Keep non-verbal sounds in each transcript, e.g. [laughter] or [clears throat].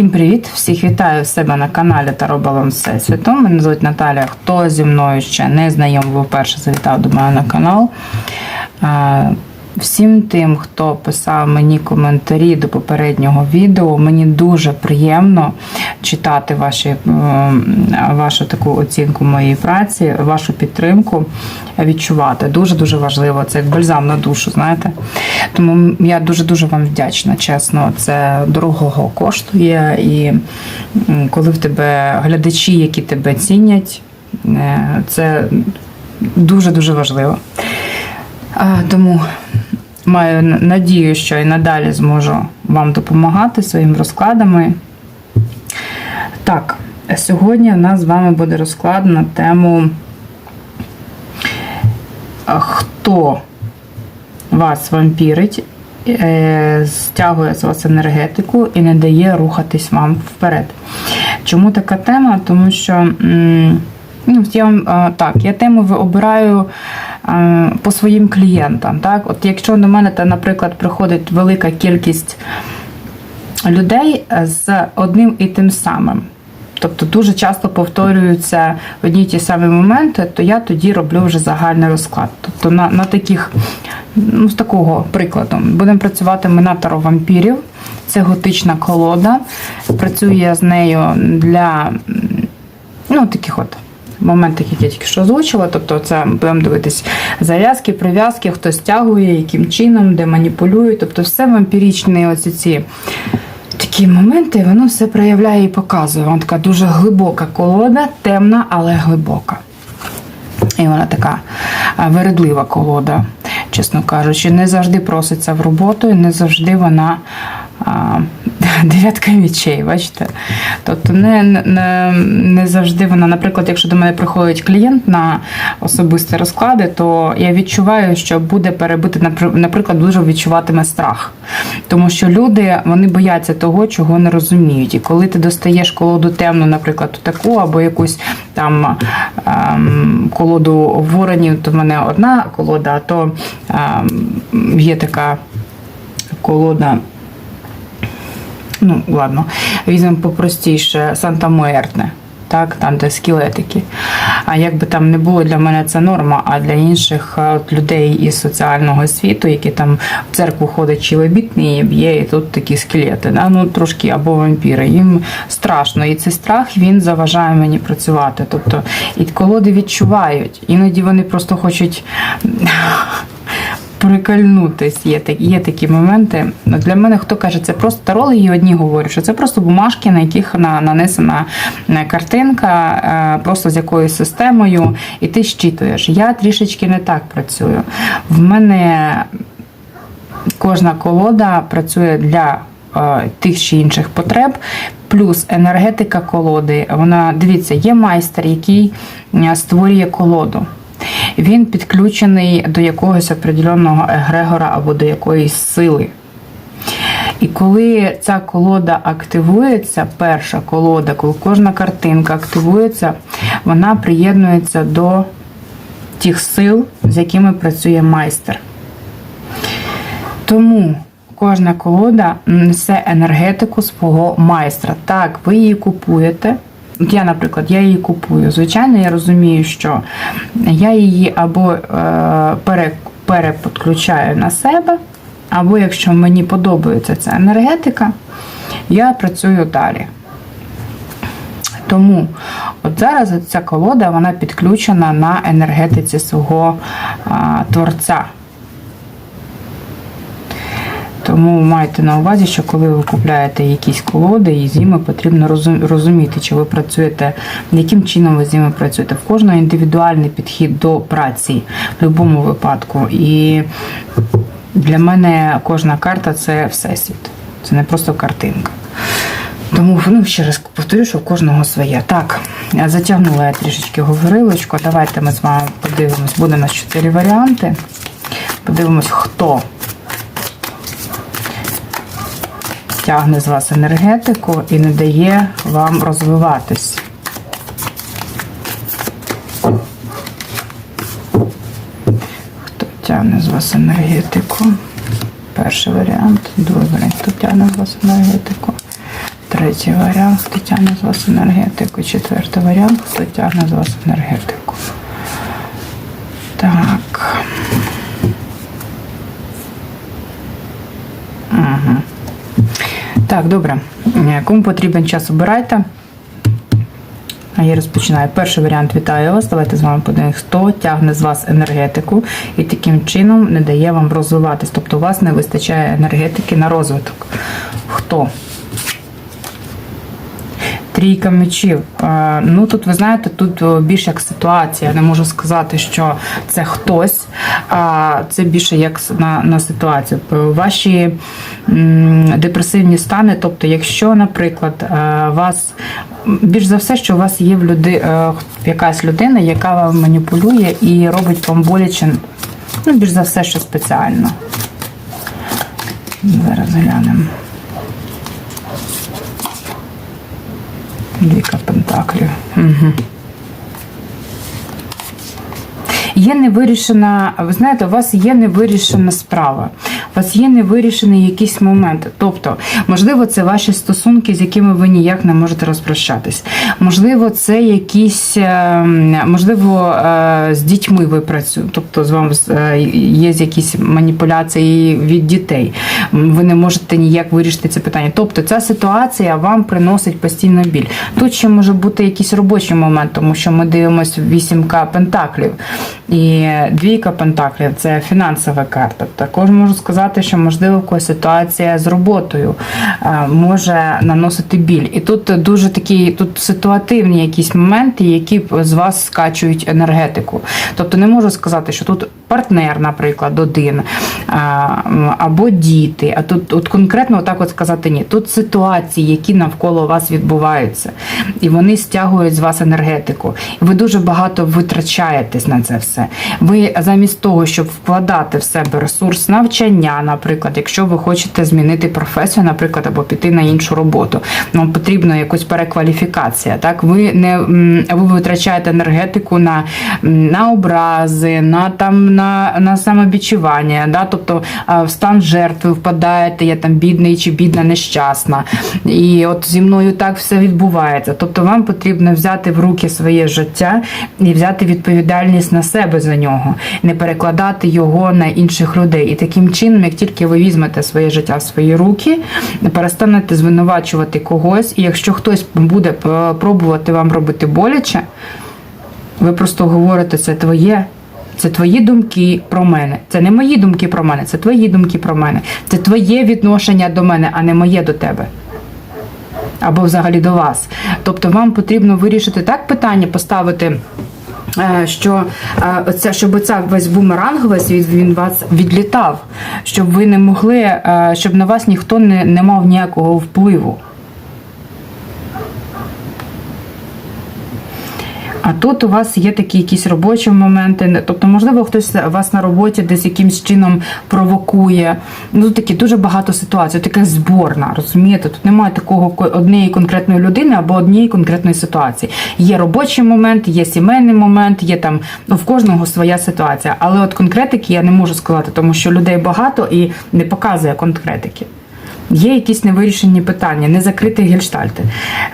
Всім привіт! Всіх вітаю в себе на каналі Таро Баланс Всесвіту. Мене звуть Наталія. Хто зі мною ще не знайомий, вперше завітав до мене на канал. Всім тим, хто писав мені коментарі до попереднього відео, мені дуже приємно читати ваші, ем, вашу таку оцінку моєї праці, вашу підтримку відчувати. Дуже-дуже важливо. Це як бальзам на душу, знаєте. Тому я дуже-дуже вам вдячна, чесно. Це дорогого коштує. І коли в тебе глядачі, які тебе цінять, е, це дуже-дуже важливо. Тому маю надію, що і надалі зможу вам допомагати своїми розкладами. Так, сьогодні у нас з вами буде розклад на тему, хто вас вампірить, е, стягує з вас енергетику і не дає рухатись вам вперед. Чому така тема? Тому що. Ну, я вам так, я тему обираю по своїм клієнтам. Так? От якщо до мене, та, наприклад, приходить велика кількість людей з одним і тим самим. Тобто дуже часто повторюються одні й ті самі моменти, то я тоді роблю вже загальний розклад. Тобто на, на таких, ну, з такого прикладу, будемо працювати ми вампірів. Це готична колода. Працюю я з нею для ну, таких от моментів, які я тільки що озвучила. Тобто, це будемо дивитись зав'язки, прив'язки, хто стягує, яким чином, де маніпулює. Тобто, все вампірічні оці ці такі моменти, воно все проявляє і показує. Вона така дуже глибока колода, темна, але глибока. І вона така вередлива колода, чесно кажучи, не завжди проситься в роботу, і не завжди вона дев'ятка мічей, бачите? Тобто не, не, не завжди вона, наприклад, якщо до мене приходить клієнт на особисті розклади, то я відчуваю, що буде перебити, наприклад, дуже відчуватиме страх. Тому що люди вони бояться того, чого не розуміють. І коли ти достаєш колоду темну, наприклад, таку, або якусь там ем, колоду воронів, то в мене одна колода, а то ем, є така колода. Ну, ладно, візьмемо попростіше Санта Муертне. Так, там, де скелетики. А як би там не було для мене це норма, а для інших от, людей із соціального світу, які там в церкву ходять чоловітні і б'є, і тут такі скелети, да? ну трошки або вампіри. Їм страшно. І цей страх він заважає мені працювати. Тобто, і колоди відчувають. Іноді вони просто хочуть прикольнутись. Є такі, є такі моменти. Для мене хто каже, це просто тарологи одні говорять, що це просто бумажки, на яких на, нанесена е, картинка, е, просто з якоюсь системою, і ти щитуєш. Я трішечки не так працюю. В мене кожна колода працює для е, тих чи інших потреб. Плюс енергетика колоди. Вона дивіться, є майстер, який створює колоду. Він підключений до якогось определеного егрегора або до якоїсь сили. І коли ця колода активується, перша колода, коли кожна картинка активується, вона приєднується до тих сил, з якими працює майстер. Тому кожна колода несе енергетику свого майстра. Так, ви її купуєте. От я, наприклад, я її купую. Звичайно, я розумію, що я її або е, пере, переподключаю на себе, або якщо мені подобається ця енергетика, я працюю далі. Тому от зараз ця колода вона підключена на енергетиці свого а, творця. Тому майте на увазі, що коли ви купляєте якісь колоди, і з ними потрібно розуміти, чи ви працюєте, яким чином ви з працюєте. В кожного індивідуальний підхід до праці в будь-якому випадку. І для мене кожна карта це всесвіт. Це не просто картинка. Тому ну, ще раз повторю, що в кожного своє. Так, затягнула я трішечки говорилочку. Давайте ми з вами подивимось. Буде у чотири варіанти. Подивимось, хто тягне з вас енергетику і не дає вам розвиватись. Хто тягне з вас енергетику? Перший варіант, другий варіант, хто тягне з вас енергетику. Третій варіант, хто тягне з вас енергетику. Четвертий варіант, хто тягне з вас енергетику. Так. Угу. Так, добре. Е, Кому потрібен час, обирайте. А я розпочинаю. Перший варіант вітаю вас. Давайте з вами подивимося, хто тягне з вас енергетику і таким чином не дає вам розвиватись. Тобто у вас не вистачає енергетики на розвиток. Хто? Трійка мечів. Е, Ну тут ви знаєте, тут о, більш як ситуація. Я не можу сказати, що це хтось, а це більше як на, на ситуацію. Ваші депресивні стани, тобто, якщо, наприклад, е, вас більш за все, що у вас є в люди, е, якась людина, яка вам маніпулює і робить вам боляче, ну, більш за все, що спеціально. Зараз глянемо. Двіка пентаклів. Угу. Є невирішена, ви знаєте, у вас є невирішена справа, у вас є невирішений якийсь момент. Тобто, можливо, це ваші стосунки, з якими ви ніяк не можете розпрощатись. Можливо, це якісь, е, можливо, е, з дітьми ви працюєте, тобто з вами е, є якісь маніпуляції від дітей. Ви не можете ніяк вирішити це питання. Тобто, ця ситуація вам приносить постійно біль. Тут ще може бути якийсь робочий момент, тому що ми дивимося вісімка пентаклів. І двійка пентаклів це фінансова карта. Також можу сказати, що можливо ситуація з роботою е, може наносити біль. І тут дуже такі тут ситуативні якісь моменти, які з вас скачують енергетику. Тобто не можу сказати, що тут партнер, наприклад, один або діти. А тут от конкретно отак от сказати ні. Тут ситуації, які навколо вас відбуваються, і вони стягують з вас енергетику. Ви дуже багато витрачаєтесь на це все. Ви замість того, щоб вкладати в себе ресурс навчання, наприклад, якщо ви хочете змінити професію, наприклад, або піти на іншу роботу, вам потрібна якась перекваліфікація. Так, ви не ви витрачаєте енергетику на, на образи, на там на, на самобічування, да? тобто в стан жертви впадаєте, я там бідний чи бідна нещасна. І от зі мною так все відбувається. Тобто вам потрібно взяти в руки своє життя і взяти відповідальність на себе за нього, не перекладати його на інших людей. І таким чином, як тільки ви візьмете своє життя в свої руки, перестанете звинувачувати когось, і якщо хтось буде е, пробувати вам робити боляче, ви просто говорите, це твоє. Це твої думки про мене. Це не мої думки про мене, це твої думки про мене. Це твоє відношення до мене, а не моє до тебе. Або взагалі до вас. Тобто вам потрібно вирішити так питання, поставити. е, Що е, оця, щоб ця весь бумеранг весь він вас відлітав, щоб ви не могли, е, щоб на вас ніхто не, не мав ніякого впливу. А тут у вас є такі якісь робочі моменти, тобто, можливо, хтось вас на роботі десь якимсь чином провокує. Ну, такі дуже багато ситуацій, така зборна, розумієте? Тут немає такого однієї конкретної людини або однієї конкретної ситуації. Є робочий момент, є сімейний момент, є там ну, в кожного своя ситуація. Але от конкретики я не можу сказати, тому що людей багато і не показує конкретики. Є якісь невирішені питання, не закриті гельштальти.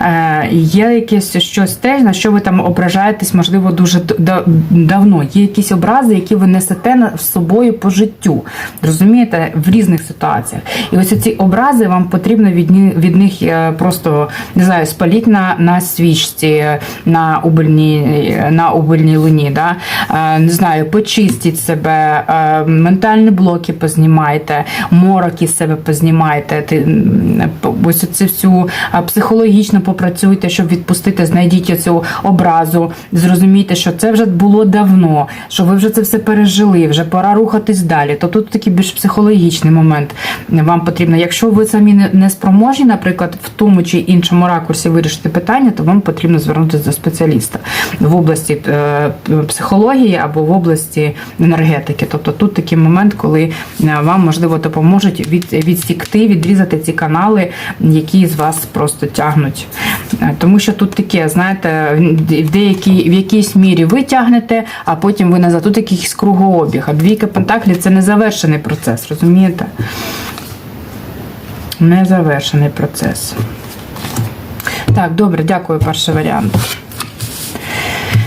Е, є якесь щось те, на що ви там ображаєтесь, можливо, дуже да- давно. Є якісь образи, які ви несете з собою по життю. Розумієте, в різних ситуаціях. І ось ці образи вам потрібно від, від них е, просто не знаю, спаліть на, на свічці, на убильній, на убильній луні. Да? Е, не знаю, почистіть себе, е, ментальні блоки познімайте, мороки себе познімайте. Ти, ось це всю психологічно попрацюйте, щоб відпустити, знайдіть цю образу, зрозумійте, що це вже було давно, що ви вже це все пережили, вже пора рухатись далі. То тут такий більш психологічний момент вам потрібно. Якщо ви самі не, не спроможні, наприклад, в тому чи іншому ракурсі вирішити питання, то вам потрібно звернутися до спеціаліста в області е, психології або в області енергетики. Тобто тут такий момент, коли е, вам можливо допоможуть від, відсікти, відрізати ці канали, які з вас просто тягнуть. Е, Тому що тут таке, знаєте, в деякій в якійсь мірі ви тягнете, а потім ви назад. Тут якийсь кругообіг. А двійка пентаклів це не завершений процес, розумієте? Незавершений процес. Так, добре, дякую, перший варіант.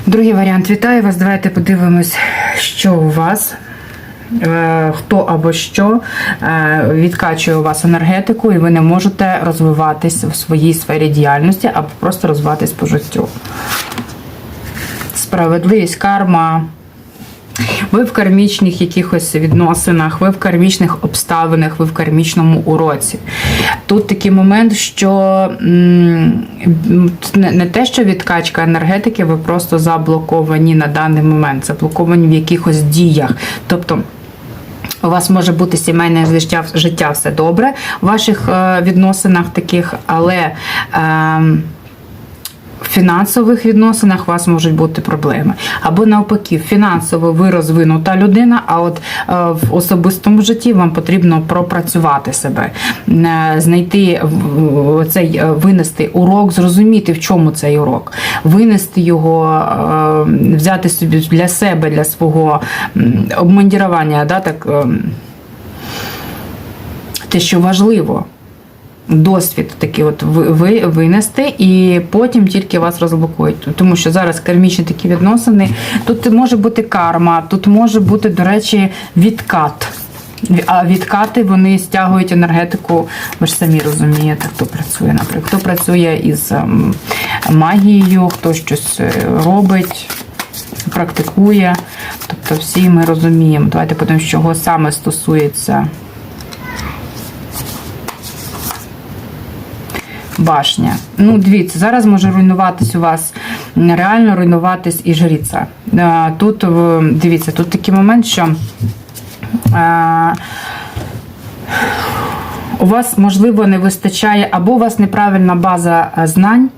Другий варіант. Вітаю вас. Давайте подивимось, що у вас. Е, Хто або що е, відкачує у вас енергетику, і ви не можете розвиватись в своїй сфері діяльності або просто розвиватись по життю. Справедливість, карма. Ви в кармічних якихось відносинах, ви в кармічних обставинах, ви в кармічному уроці. Тут такий момент, що не не те, що відкачка енергетики, ви просто заблоковані на даний момент, заблоковані в якихось діях. Тобто. У вас може бути сімейне життя, життя все добре в ваших е, відносинах таких, але е, в фінансових відносинах у вас можуть бути проблеми. Або навпаки, фінансово ви розвинута людина, а от е, в особистому житті вам потрібно пропрацювати себе, е, знайти цей е, винести урок, зрозуміти, в чому цей урок, винести його, взяти собі для себе, для свого м, обмундірування, да, так, ем, те, що важливо досвід такий от ви, ви винести, і потім тільки вас розблокують. Тому що зараз кармічні такі відносини. Тут може бути карма, тут може бути, до речі, відкат. А відкати вони стягують енергетику, ви ж самі розумієте, хто працює, наприклад, хто працює із ем, магією, хто щось е, робить, практикує. Тобто всі ми розуміємо. Давайте подивимось, чого саме стосується. Башня. Ну, дивіться, зараз може руйнуватись у вас, реально руйнуватись і жриця. Е, Тут, дивіться, тут такий момент, що е, у вас, можливо, не вистачає, або у вас неправильна база е, знань,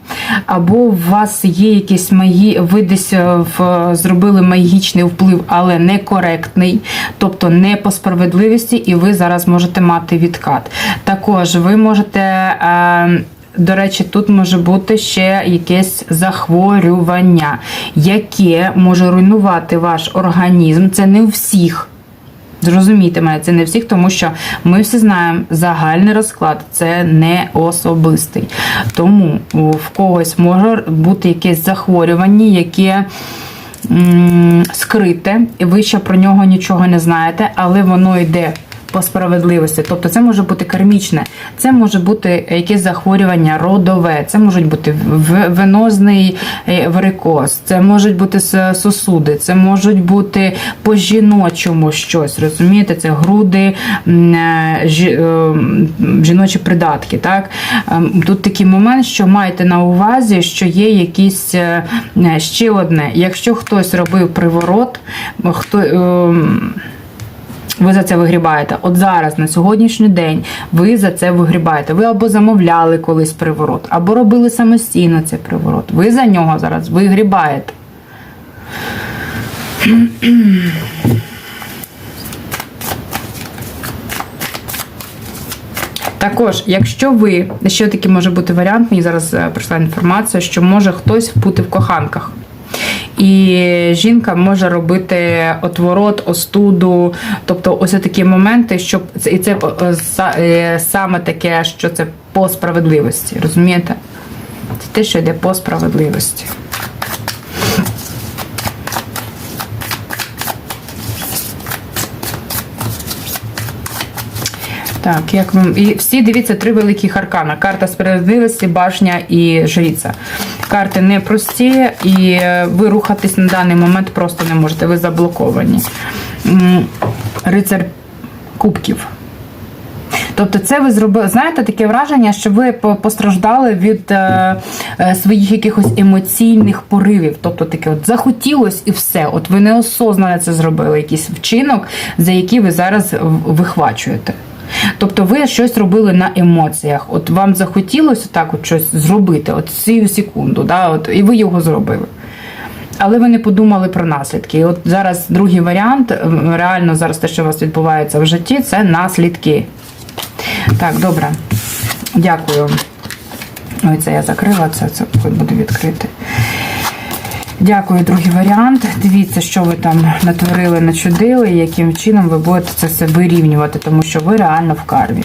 або у вас є якісь маї, ви десь в, зробили магічний вплив, але некоректний, тобто не по справедливості, і ви зараз можете мати відкат. Також ви можете. Е, до речі, тут може бути ще якесь захворювання, яке може руйнувати ваш організм. Це не у всіх. Зрозумійте мене, це не всіх, тому що ми всі знаємо, загальний розклад це не особистий. Тому в когось може бути якесь захворювання, яке м, скрите, і ви ще про нього нічого не знаєте, але воно йде по справедливості. Тобто це може бути кармічне, це може бути якесь захворювання родове, це можуть бути венозний е, варикоз, це можуть бути сосуди, це можуть бути по жіночому щось. Розумієте, це груди, е, е, жіночі придатки. Так? Ем, Тут такий момент, що маєте на увазі, що є якісь ще одне. Якщо хтось робив приворот, хто. Ви за це вигрібаєте. От зараз, на сьогоднішній день, ви за це вигрібаєте. Ви або замовляли колись приворот, або робили самостійно цей приворот. Ви за нього зараз вигрібаєте. Також, якщо ви, ще такий може бути варіант, мені зараз е, прийшла інформація, що може хтось бути в коханках. І жінка може робити отворот, остуду, тобто ось такі моменти, щоб і це е, е, саме таке, що це по справедливості. Розумієте? Це те, що йде по справедливості. Так, як вам і всі дивіться три великі аркана: карта справедливості, башня і жриця. Карти непрості, і е, ви рухатись на даний момент просто не можете. Ви заблоковані. Рицар кубків. Тобто, це ви зробили, знаєте, таке враження, що ви постраждали від е, е, своїх якихось емоційних поривів. Тобто таке от захотілось і все. От ви неосознано це зробили, якийсь вчинок, за який ви зараз вихвачуєте. Тобто ви щось робили на емоціях. От вам захотілося так от щось зробити, от цю секунду, да, от, і ви його зробили. Але ви не подумали про наслідки. І от зараз другий варіант, реально зараз те, що у вас відбувається в житті, це наслідки. Так, добре. Дякую. Ой, це я закрила, це, це буду відкрити. Дякую, другий варіант. Дивіться, що ви там натворили, начудили, і яким чином ви будете це все вирівнювати, тому що ви реально в кармі.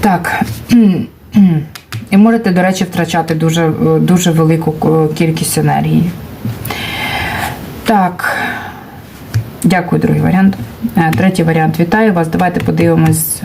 Так. [clears throat] І можете, до речі, втрачати дуже, дуже велику кількість енергії. Так. Дякую, другий варіант. Е, Третій варіант. Вітаю вас. Давайте подивимось,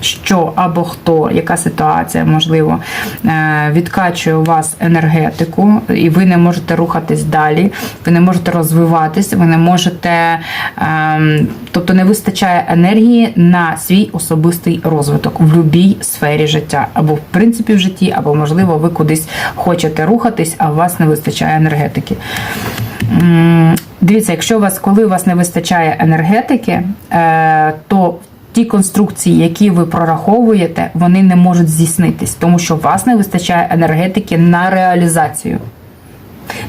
що або хто, яка ситуація, можливо, е, відкачує у вас енергетику, і ви не можете рухатись далі, ви не можете розвиватись, ви не можете, ем, тобто не вистачає енергії на свій особистий розвиток в будь-якій сфері життя, або в принципі в житті, або можливо ви кудись хочете рухатись, а у вас не вистачає енергетики. Дивіться, якщо у вас, коли у вас не вистачає енергетики, е, то ті конструкції, які ви прораховуєте, вони не можуть здійснитись, тому що у вас не вистачає енергетики на реалізацію.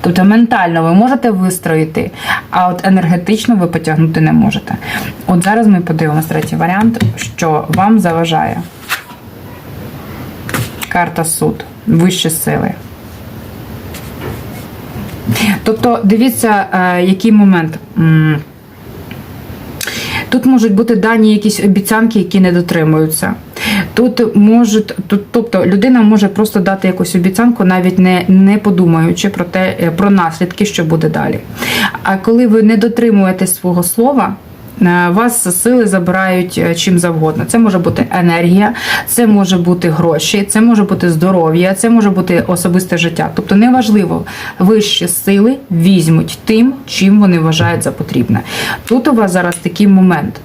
Тобто ментально ви можете вистроїти, а от енергетично ви потягнути не можете. От зараз ми подивимося третій варіант, що вам заважає. Карта суд, вищі сили. Тобто, дивіться, е, який момент. Тут можуть бути дані якісь обіцянки, які не дотримуються. Тут можуть, тут, тобто людина може просто дати якусь обіцянку, навіть не, не подумаючи про те, е, про наслідки, що буде далі. А коли ви не дотримуєте свого слова, вас сили забирають е, чим завгодно. Це може бути енергія, це може бути гроші, це може бути здоров'я, це може бути особисте життя. Тобто неважливо, вищі сили візьмуть тим, чим вони вважають за потрібне. Тут у вас зараз такий момент.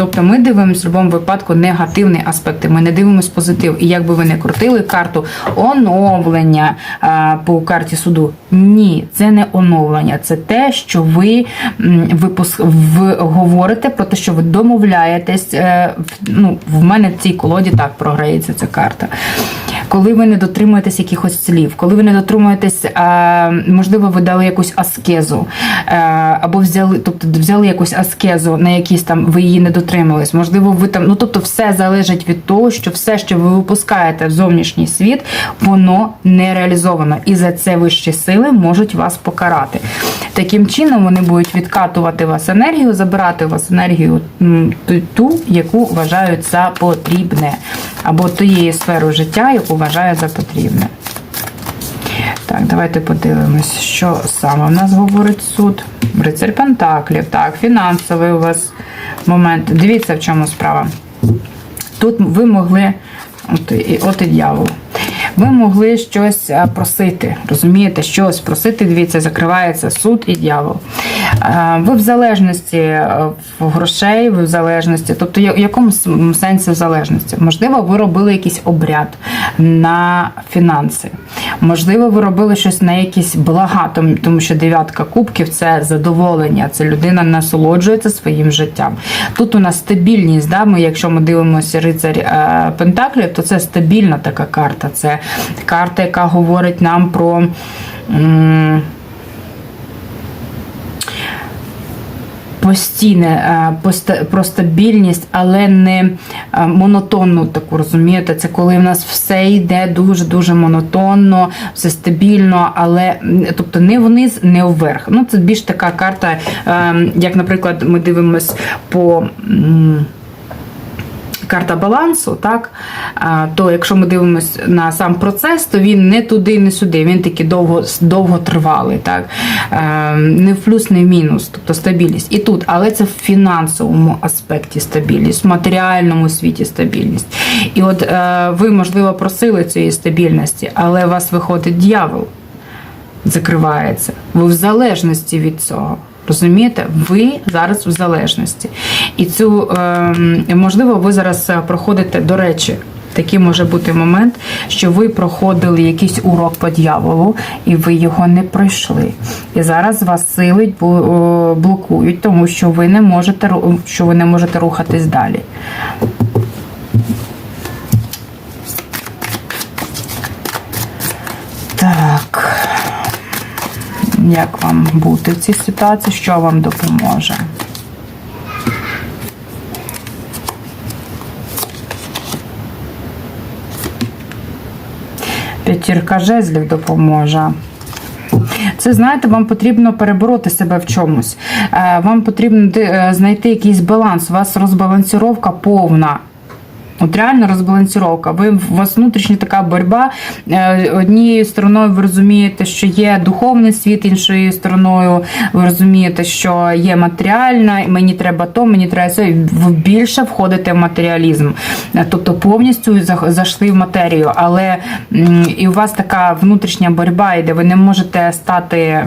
Тобто ми дивимося в будь-якому випадку негативні аспекти. Ми не дивимося позитив. І якби ви не крутили карту оновлення а, по карті суду. Ні, це не оновлення, це те, що ви, ви говорите про те, що ви домовляєтесь. е, Ну, в мене в цій колоді так програється ця карта. Коли ви не дотримуєтесь якихось слів, коли ви не дотримуєтесь, е, можливо, ви дали якусь аскезу, е, або взяли, тобто взяли якусь аскезу, на якісь там ви її не дотримались. Можливо, ви там, ну тобто, все залежить від того, що все, що ви випускаєте в зовнішній світ, воно не реалізовано. І за це вищі сили можуть вас покарати. Таким чином вони будуть відкатувати вас енергію, забирати у вас енергію ту, яку вважають за потрібне, або тієї сферу життя, яку вважають за потрібне. Так, давайте подивимось, що саме в нас говорить суд. Рицарь Пентаклів, так, фінансовий у вас момент. Дивіться, в чому справа. Тут ви могли, от і, от і дьявол. Ви могли щось е, просити, розумієте, щось просити. Дивіться, закривається суд і дьявол. Е, Ви в залежності е, грошей, ви в залежності, тобто в якому сенсі в залежності? Можливо, ви робили якийсь обряд на фінанси. Можливо, ви робили щось на якісь блага, тому- що дев'ятка кубків це задоволення, це людина насолоджується своїм життям. Тут у нас стабільність, да? ми, якщо ми дивимося рицарь Пентаклів, то це стабільна така карта. Це карта, яка говорить нам про. Постійне е, про стабільність, але не е, монотонну таку, розумієте? Це коли в нас все йде дуже дуже монотонно, все стабільно, але тобто не вниз, не вверх. Ну це більш така карта, е, як, наприклад, ми дивимось по. Карта балансу, так то якщо ми дивимося на сам процес, то він не туди, не сюди. Він такий довго довготривалий, так Е, не в плюс, не в мінус, тобто стабільність. І тут, але це в фінансовому аспекті стабільність, в матеріальному світі стабільність. І от е, ви, можливо, просили цієї стабільності, але у вас виходить дьявол, закривається. Ви в залежності від цього. Розумієте, ви зараз в залежності. І цю, ем, можливо, ви зараз е, проходите, до речі, такий може бути момент, що ви проходили якийсь урок по дьяволу, і ви його не пройшли. І зараз вас сили блокують, тому що ви не можете що ви не можете рухатись далі. Як вам бути в цій ситуації? Що вам допоможе? П'ятірка жезлів допоможе. Це, знаєте, вам потрібно перебороти себе в чомусь. Е, Вам потрібно е, знайти якийсь баланс. У вас розбалансіровка повна. От реально розбалансіровка. Ви у вас внутрішня така боротьба. Е, Однією стороною ви розумієте, що є духовний світ, іншою стороною ви розумієте, що є матеріальна, мені треба то, мені треба це. Більше входите в матеріалізм. Е, Тобто повністю зайшли в матерію. Але і у вас така внутрішня боротьба йде, ви не можете стати.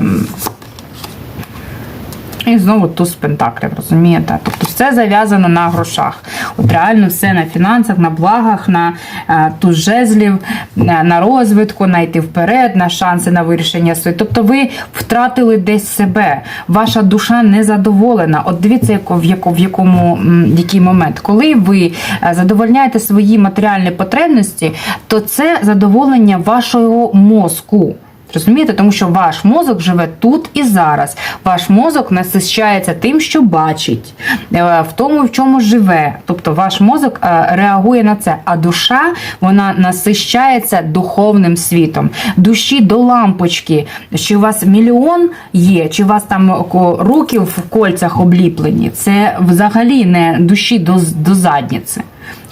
І знову туз пентаклів, розумієте? Тобто все зав'язано на грошах. От реально все на фінансах, на благах, на е, туз жезлів, на, на розвитку, на йти вперед, на шанси на вирішення своїх. Тобто ви втратили десь себе. Ваша душа не задоволена. От дивіться, в, яко, в якому який момент. Коли ви е, задовольняєте свої матеріальні потребності, то це задоволення вашого мозку. Розумієте, тому що ваш мозок живе тут і зараз. Ваш мозок насищається тим, що бачить, е, в тому, в чому живе. Тобто ваш мозок е, реагує на це. А душа вона насищається духовним світом. Душі до лампочки. Чи у вас мільйон є, чи у вас там руки в кольцях обліплені. Це взагалі не душі до, до задніці.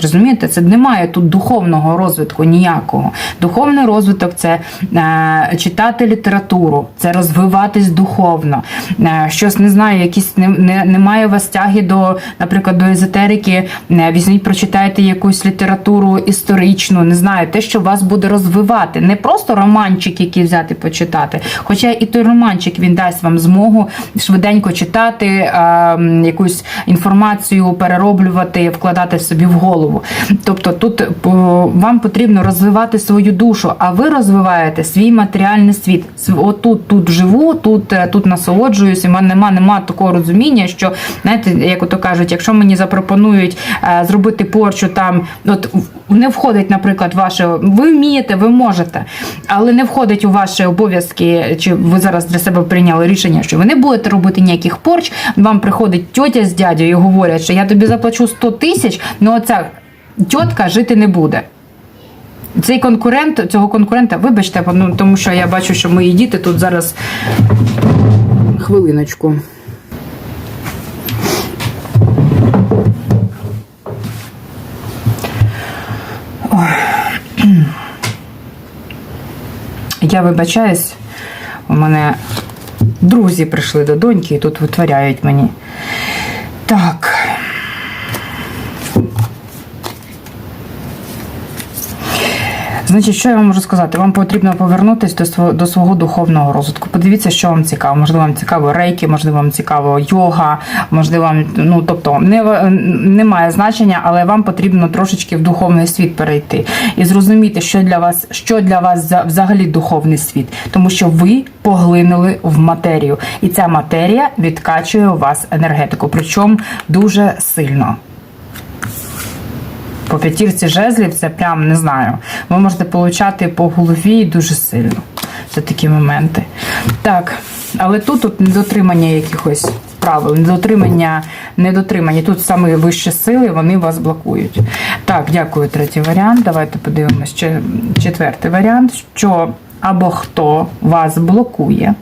Розумієте, це немає тут духовного розвитку ніякого. Духовний розвиток це е, читати літературу, це розвиватись духовно. Е, щось не знаю, якісь не, не, немає у вас тяги до, наприклад, до езотерики. Е, візьміть, прочитайте якусь літературу історичну, не знаю, те, що вас буде розвивати. Не просто романчик, який взяти почитати. Хоча і той романчик він дасть вам змогу швиденько читати, е, якусь інформацію перероблювати, вкладати собі в голову. Тобто тут вам потрібно розвивати свою душу, а ви розвиваєте свій матеріальний світ. Отут тут живу, тут, е, тут насолоджуюсь, і в мене нема, нема такого розуміння, що знаєте, як ото кажуть, якщо мені запропонують е, зробити порчу там, от не входить, наприклад, ваше, ви вмієте, ви можете, але не входить у ваші обов'язки, чи ви зараз для себе прийняли рішення, що ви не будете робити ніяких порч. Вам приходить тьотя з дядьою і говорять, що я тобі заплачу 100 тисяч, ну оця тьотка жити не буде. Цей конкурент, цього конкурента, вибачте, ну, тому що я бачу, що мої діти тут зараз хвилиночку. Я вибачаюсь, у мене друзі прийшли до доньки і тут витворяють мені. Так. Значить, що я вам можу сказати? Вам потрібно повернутися до свого, до свого духовного розвитку. Подивіться, що вам цікаво. Можливо, вам цікаво рейки, можливо, вам цікаво йога, можливо, вам, ну тобто не, немає значення, але вам потрібно трошечки в духовний світ перейти і зрозуміти, що для вас, що для вас за- взагалі духовний світ, тому що ви поглинули в матерію, і ця матерія відкачує у вас енергетику, причому дуже сильно. По п'ятірці жезлів це прям не знаю. Ви можете получати по голові дуже сильно. Це такі моменти. Так, але тут, тут недотримання якихось правил, недотримання, недотримання. Тут саме вищі сили, вони вас блокують. Так, дякую, третій варіант. Давайте подивимось. Ще четвертий варіант, що або хто вас блокує.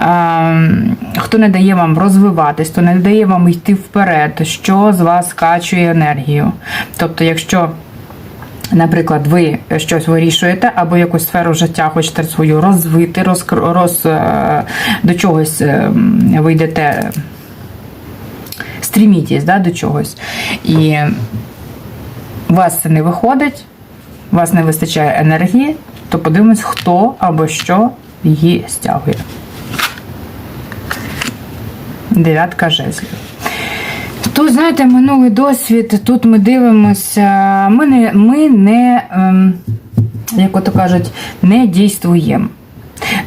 Ем, Хто не дає вам розвиватись, хто не дає вам йти вперед, що з вас качує енергію. Тобто, якщо, наприклад, ви щось вирішуєте, або якусь сферу життя хочете свою розвити, роз, роз, е, до чогось е, ви йдете, стрімітесь да, до чогось. І у вас це не виходить, у вас не вистачає енергії, то подивимось, хто або що її стягує. Дев'ятка жезлів. Тут, знаєте, минулий досвід, тут ми дивимося, ми не, ми не ем, як ото кажуть, не дійствуємо.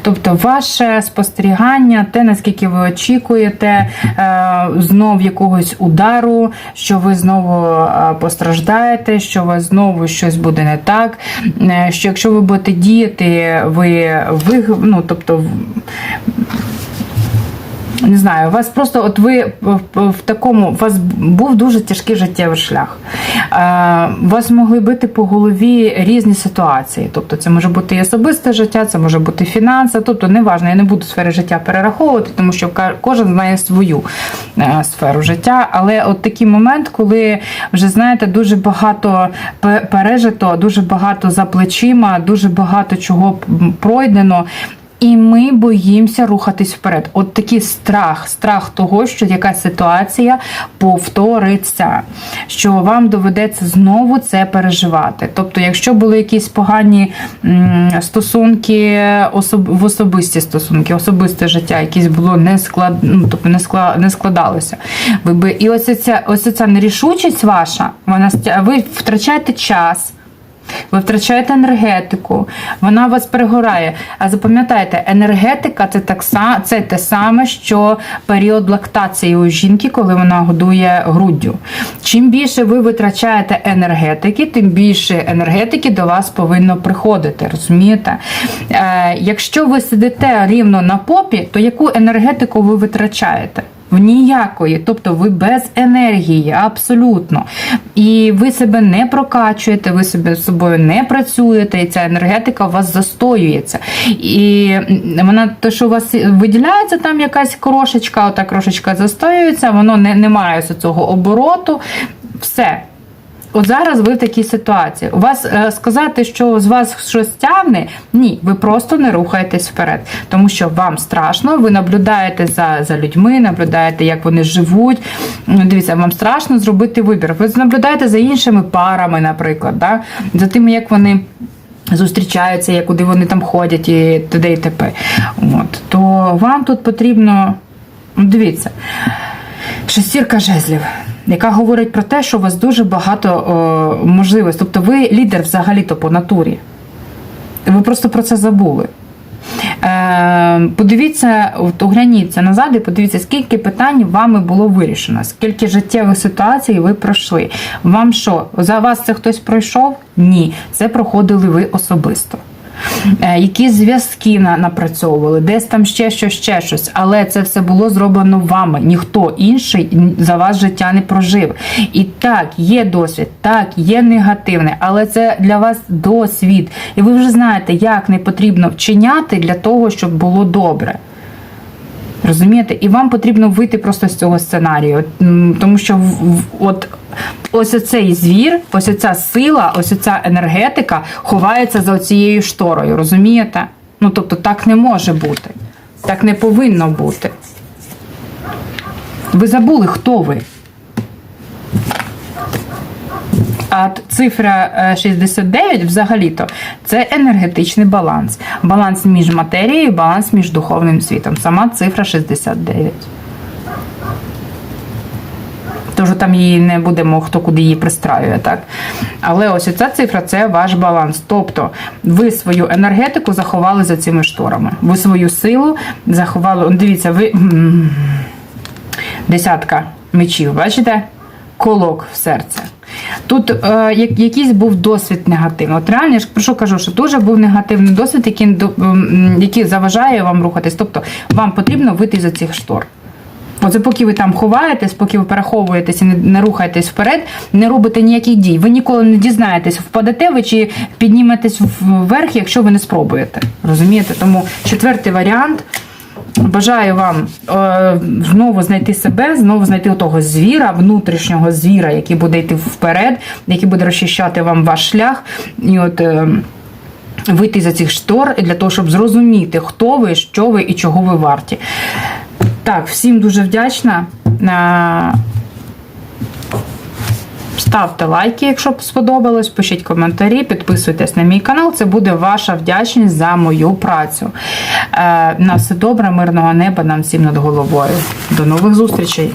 Тобто ваше спостерігання, те, наскільки ви очікуєте е, знов якогось удару, що ви знову е, постраждаєте, що у вас знову щось буде не так. е, Що якщо ви будете діяти, ви, ви ну, тобто, не знаю, у вас просто от ви в, такому, у вас був дуже тяжкий життєвий шлях. Е, вас могли бити по голові різні ситуації. Тобто це може бути і особисте життя, це може бути фінанси. Тобто, неважно, я не буду сфери життя перераховувати, тому що кожен знає свою е, сферу життя. Але от такий момент, коли вже знаєте, дуже багато пережито, дуже багато за плечима, дуже багато чого пройдено. І ми боїмося рухатись вперед. От такий страх, страх того, що якась ситуація повториться, що вам доведеться знову це переживати. Тобто, якщо були якісь погані стосунки, в особисті стосунки, особисте життя, якесь було не склад... ну, тобто не, склад... не складалося. Ви би... І ось ця, ось ця нерішучість ваша, вона ви втрачаєте час. Ви втрачаєте енергетику, вона вас перегорає. А запам'ятайте, енергетика це так це те саме, що період лактації у жінки, коли вона годує груддю. Чим більше ви витрачаєте енергетики, тим більше енергетики до вас повинно приходити. Розумієте? Е, якщо ви сидите рівно на попі, то яку енергетику ви витрачаєте? В ніякої, тобто ви без енергії, абсолютно. І ви себе не прокачуєте, ви себе з собою не працюєте, і ця енергетика у вас застоюється. І вона, те, що у вас виділяється там якась крошечка, ота крошечка застоюється, воно не, не має цього обороту. Все. От зараз ви в такій ситуації. У вас е, сказати, що з вас щось тягне, ні, ви просто не рухаєтесь вперед, тому що вам страшно, ви наблюдаєте за, за людьми, наблюдаєте, як вони живуть. Ну, Дивіться, вам страшно зробити вибір. Ви наблюдаєте за іншими парами, наприклад, да? за тим, як вони. Зустрічаються, як куди вони там ходять і т.д. і т.п. От. То вам тут потрібно. ну, Дивіться, шестірка жезлів, яка говорить про те, що у вас дуже багато о, можливостей. Тобто ви лідер взагалі-то по натурі. Ви просто про це забули. Е, подивіться, огляніться назад і подивіться, скільки питань вами було вирішено, скільки життєвих ситуацій ви пройшли. Вам що, за вас це хтось пройшов? Ні, це проходили ви особисто. Е, Які зв'язки на- напрацьовували, десь там ще щось, ще щось, але це все було зроблено вами. Ніхто інший за вас життя не прожив. І так, є досвід, так, є негативне, але це для вас досвід. І ви вже знаєте, як не потрібно вчиняти для того, щоб було добре. Розумієте? І вам потрібно вийти просто з цього сценарію. Тому що от ось оцей звір, ось оця сила, ось оця енергетика ховається за цією шторою. Розумієте? Ну тобто так не може бути. Так не повинно бути. Ви забули, хто ви. А цифра е, 69 взагалі-то це енергетичний баланс. Баланс між матерією, баланс між духовним світом. Сама цифра 69. Тож там її не будемо, хто куди її пристраює, так? Але ось ця цифра це ваш баланс. Тобто ви свою енергетику заховали за цими шторами. Ви свою силу заховали. Дивіться, ви. Десятка мечів, бачите? Колок в серце. Тут е, якийсь був досвід негативний. От реально, я ж про що кажу, що дуже був негативний досвід, який, який заважає вам рухатись. Тобто вам потрібно вийти за цих штор. Оце поки ви там ховаєтесь, поки ви переховуєтесь і не, не рухаєтесь вперед, не робите ніяких дій. Ви ніколи не дізнаєтесь, впадете ви чи підніметесь вверх, якщо ви не спробуєте. Розумієте? Тому четвертий варіант. Бажаю вам е, знову знайти себе, знову знайти того звіра, внутрішнього звіра, який буде йти вперед, який буде розчищати вам ваш шлях. І от е, вийти за цих штор для того, щоб зрозуміти, хто ви, що ви і чого ви варті. Так, всім дуже вдячна. Ставте лайки, якщо сподобалось, пишіть коментарі, підписуйтесь на мій канал. Це буде ваша вдячність за мою працю. Е, На все добре, мирного неба нам всім над головою. До нових зустрічей!